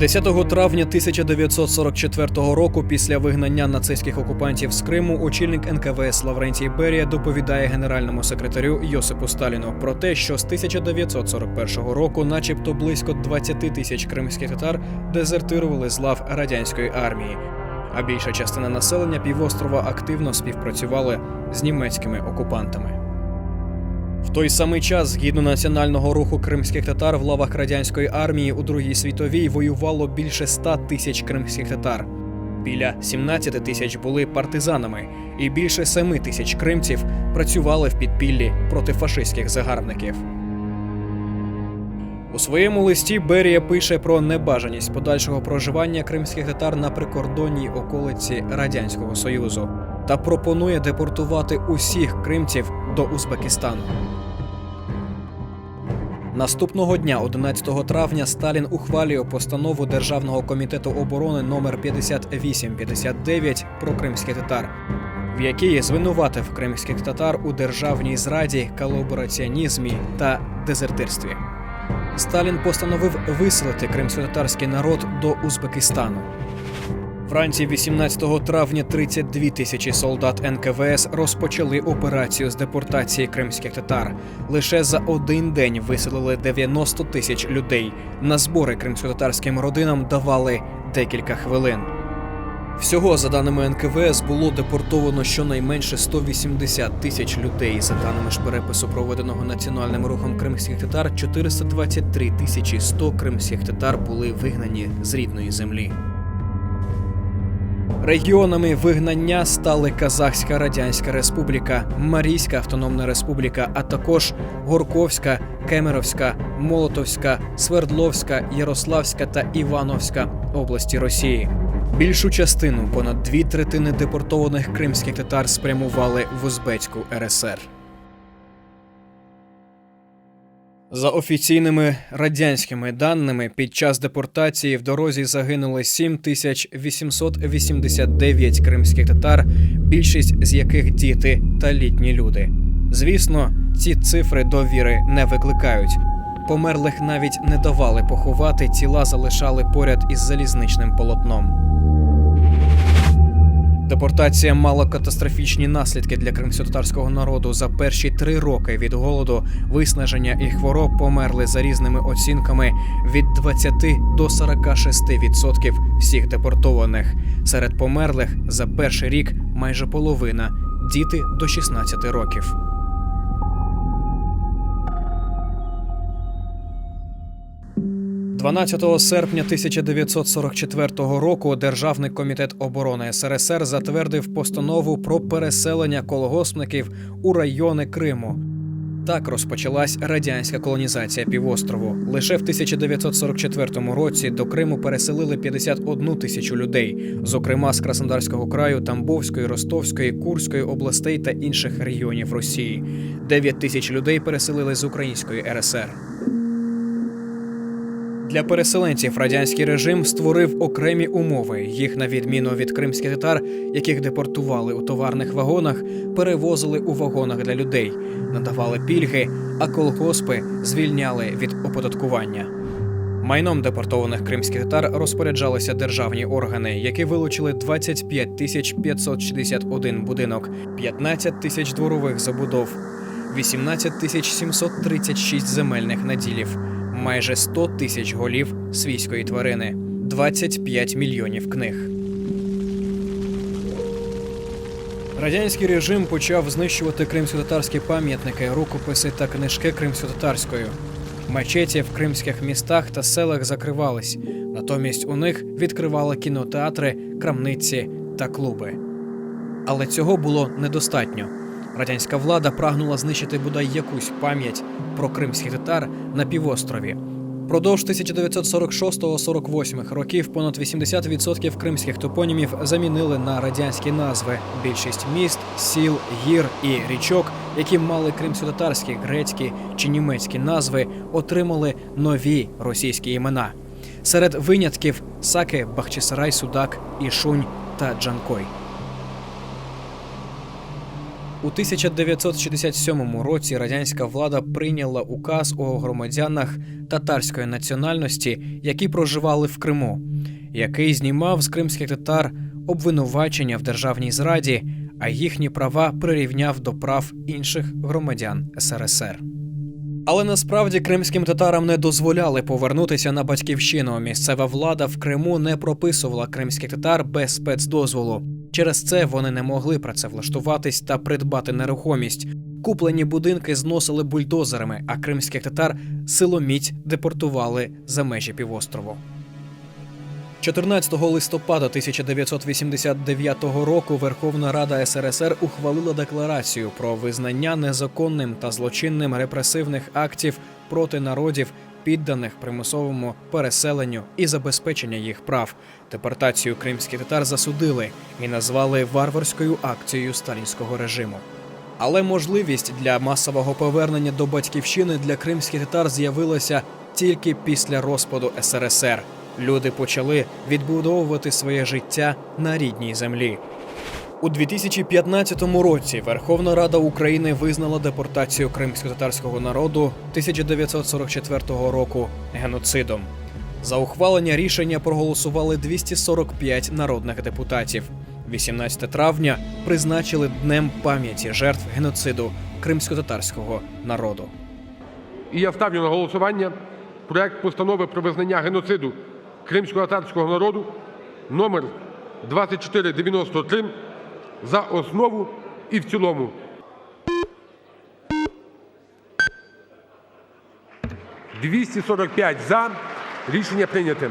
10 травня 1944 року, після вигнання нацистських окупантів з Криму, очільник НКВС Лаврентій Берія доповідає генеральному секретарю Йосипу Сталіну про те, що з 1941 року, начебто, близько 20 тисяч кримських татар дезертирували з лав радянської армії. А більша частина населення півострова активно співпрацювали з німецькими окупантами. В той самий час, згідно національного руху кримських татар в лавах радянської армії у Другій світовій воювало більше 100 тисяч кримських татар. Біля 17 тисяч були партизанами, і більше 7 тисяч кримців працювали в підпіллі проти фашистських загарбників. У своєму листі Берія пише про небажаність подальшого проживання кримських татар на прикордонній околиці Радянського Союзу та пропонує депортувати усіх кримців до Узбекистану. Наступного дня, 11 травня, Сталін ухвалює постанову Державного комітету оборони номер 5859 про кримських татар, в якій звинуватив кримських татар у державній зраді, колабораціонізмі та дезертирстві. Сталін постановив виселити кримськотатарський народ до Узбекистану. Вранці 18 травня 32 тисячі солдат НКВС розпочали операцію з депортації кримських татар. Лише за один день виселили 90 тисяч людей. На збори кримськотатарським родинам давали декілька хвилин. Всього, за даними НКВС, було депортовано щонайменше 180 тисяч людей. За даними ж перепису, проведеного національним рухом кримських татар, 423 тисячі 100 кримських татар були вигнані з рідної землі. Регіонами вигнання стали Казахська Радянська Республіка, Марійська Автономна Республіка, а також Горковська, Кемеровська, Молотовська, Свердловська, Ярославська та Івановська області Росії. Більшу частину, понад дві третини депортованих кримських татар спрямували в Узбецьку РСР. За офіційними радянськими даними, під час депортації в дорозі загинули 7889 кримських татар, більшість з яких діти та літні люди. Звісно, ці цифри довіри не викликають. Померлих навіть не давали поховати, тіла залишали поряд із залізничним полотном. Депортація мала катастрофічні наслідки для кримськотатарського народу. За перші три роки від голоду, виснаження і хвороб померли за різними оцінками від 20 до 46 відсотків всіх депортованих. Серед померлих за перший рік майже половина діти до 16 років. – 12 серпня 1944 року Державний комітет оборони СРСР затвердив постанову про переселення колгоспників у райони Криму. Так розпочалась радянська колонізація півострову. Лише в 1944 році до Криму переселили 51 тисячу людей, зокрема з Краснодарського краю, Тамбовської, Ростовської, Курської областей та інших регіонів Росії. 9 тисяч людей переселили з Української РСР. Для переселенців радянський режим створив окремі умови. Їх, на відміну від кримських татар, яких депортували у товарних вагонах, перевозили у вагонах для людей, надавали пільги, а колгоспи звільняли від оподаткування. Майном депортованих кримських татар розпоряджалися державні органи, які вилучили 25 тисяч 561 будинок, 15 тисяч дворових забудов, 18 тисяч 736 земельних наділів майже 100 тисяч голів свійської тварини, 25 мільйонів книг. Радянський режим почав знищувати кримськотатарські пам'ятники, рукописи та книжки кримськотатарською. Мечеті в кримських містах та селах закривались, натомість у них відкривали кінотеатри, крамниці та клуби. Але цього було недостатньо. Радянська влада прагнула знищити бодай якусь пам'ять про кримських татар на півострові. Продовж 1946-48 років понад 80% кримських топонімів замінили на радянські назви. Більшість міст, сіл, гір і річок, які мали кримськотатарські, грецькі чи німецькі назви, отримали нові російські імена. Серед винятків Саки, Бахчисарай, Судак, Ішунь та Джанкой. У 1967 році радянська влада прийняла указ у громадянах татарської національності, які проживали в Криму, який знімав з кримських татар обвинувачення в державній зраді, а їхні права прирівняв до прав інших громадян СРСР. Але насправді кримським татарам не дозволяли повернутися на батьківщину. Місцева влада в Криму не прописувала кримських татар без спецдозволу. Через це вони не могли працевлаштуватись та придбати нерухомість. Куплені будинки зносили бульдозерами, а кримських татар силоміць депортували за межі півострову. 14 листопада 1989 року Верховна Рада СРСР ухвалила декларацію про визнання незаконним та злочинним репресивних актів проти народів, підданих примусовому переселенню і забезпечення їх прав. Депортацію кримських татар засудили і назвали варварською акцією сталінського режиму. Але можливість для масового повернення до батьківщини для кримських татар з'явилася тільки після розпаду СРСР. Люди почали відбудовувати своє життя на рідній землі. У 2015 році Верховна Рада України визнала депортацію кримсько-татарського народу 1944 року геноцидом. За ухвалення рішення проголосували 245 народних депутатів. 18 травня призначили днем пам'яті жертв геноциду кримсько-татарського народу. І я ставлю на голосування проект постанови про визнання геноциду кримсько-татарського народу номер 2493 за основу і в цілому. «245 за. Рішення прийняте.